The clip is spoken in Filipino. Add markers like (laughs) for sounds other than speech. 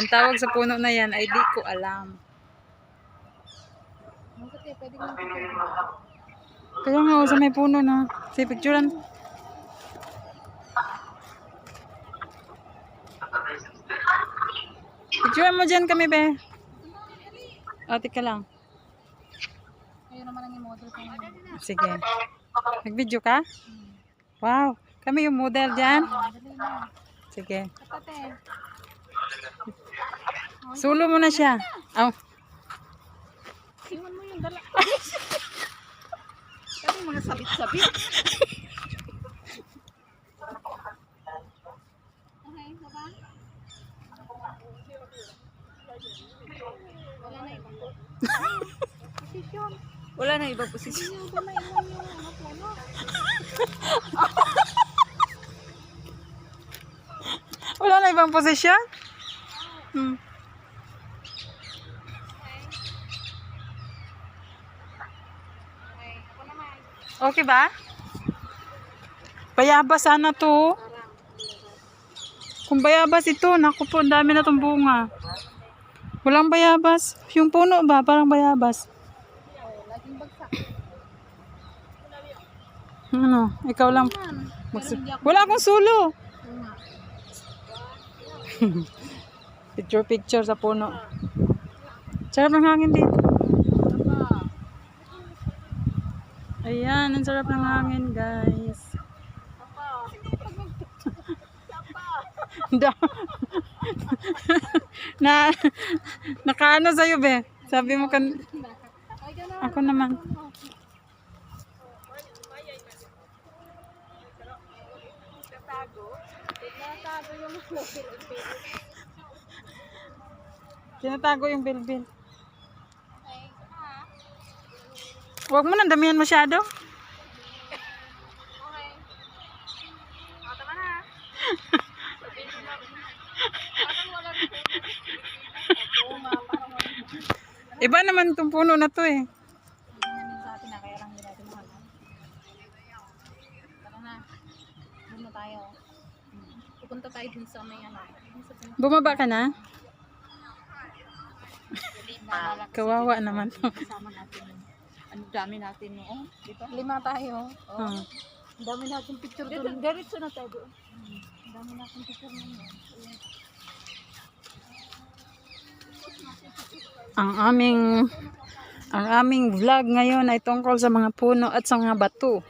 Ang tawag sa puno na yan ay di ko alam. Kaya nga, oh, sa may puno na. Si picturean. Picturean mo dyan kami, be. Ate ka lang. Ayun naman ang model ko. Sige. Nag-video ka? Wow. Kami yung model dyan. Sige. Kapate. Sulo mo na siya. Oh. Siwan mo yung dala. (laughs) Kami mga sabit-sabit. Okay, baba. Wala na ibang posisyon. Wala na ibang posisyon. Hindi nyo ba maiwan yung plano? Wala na ibang posisyon? Hmm. Okay, ako naman. Okay ba? Bayabas sana to. Kung bayabas ito, naku po, dami na itong bunga. Walang bayabas. Yung puno ba, parang bayabas. Ano, ikaw lang. Wala akong sulo. (laughs) Picture picture sa puno. Sarap ng hangin dito. Ayan, ang sarap ng hangin, guys. Da- (laughs) na nakaano sa'yo, be? Sabi mo kan ako naman. Tinatago yung bilbil. Ay, ha? Huwag mo nang damihan masyado. Okay. O, tama na. Iba naman itong puno na to eh. Pupunta tayo dun sa may ano. Bumaba ka na? Kawawa naman to. kasama natin Ano dami natin noon, di ba? Lima tayo. Oh. Oh. Ang dami natin picture doon. Diretso na tayo doon. Ang dami natin picture noon. Ang aming ang aming vlog ngayon ay tungkol sa mga puno at sa mga bato.